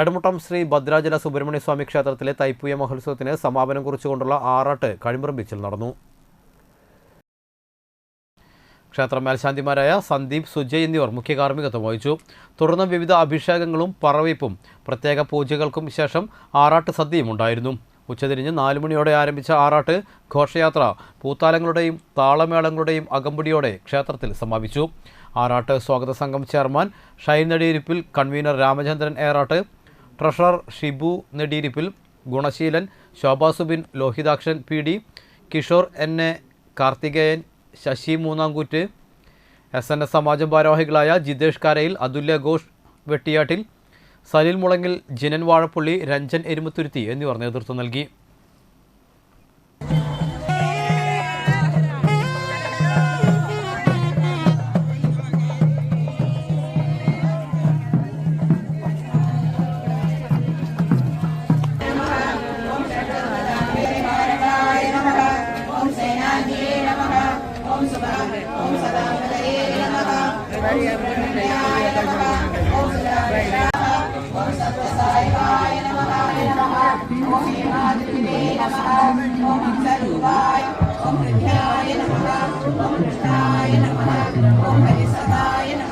എടമുട്ടം ശ്രീ ഭദ്രാചല സുബ്രഹ്മണ്യ സ്വാമി ക്ഷേത്രത്തിലെ തൈപ്പൂയ മഹോത്സവത്തിന് സമാപനം കുറിച്ചുകൊണ്ടുള്ള ആറാട്ട് കഴിമ്പ്രം ബീച്ചിൽ നടന്നു. ക്ഷേത്ര മേൽശാന്തിമാരായ സന്ദീപ് സുജയ് എന്നിവർ മുഖ്യ കാർമ്മികത്വം വഹിച്ചു. തുടർന്ന് വിവിധ അഭിഷേകങ്ങളും പറവയ്പും പ്രത്യേക പൂജകൾക്കും ശേഷം ആറാട്ട് സദ്യയും ഉണ്ടായിരുന്നു. ഉച്ചതിരിഞ്ഞ് നാലു മണിയോടെ ആരംഭിച്ച ആറാട്ട് ഘോഷയാത്ര പൂത്താലങ്ങളുടെയും താളമേളങ്ങളുടെയും അകമ്പടിയോടെ ക്ഷേത്രത്തിൽ സമാപിച്ചു. ആറാട്ട് സ്വാഗത സംഘം chairman ഷൈനടിയിരിപ്പിൽ convener Ramachandran Erattu treasurer Shibu Nediyirippil Gunaseelan Shobhasubin Lohithakshan P D Kishore N A Karthikeyan Sasi Moonnamkoott S N S Samajam ഭാരവാഹികളായ ജിതേഷ് കാരയിൽ അതുല്യ ഘോഷ് വെട്ടിയാട്ടിൽ സലിൽ മുളങ്ങിൽ ജിനൻ വാഴപ്പള്ളി രഞ്ജൻ എരുമത്തുരുത്തി എന്നിവർ നേതൃത്വം നൽകി. ओम कृष्णाय नमः ओम कृष्णाय नमः ओम हरि सदाय नमः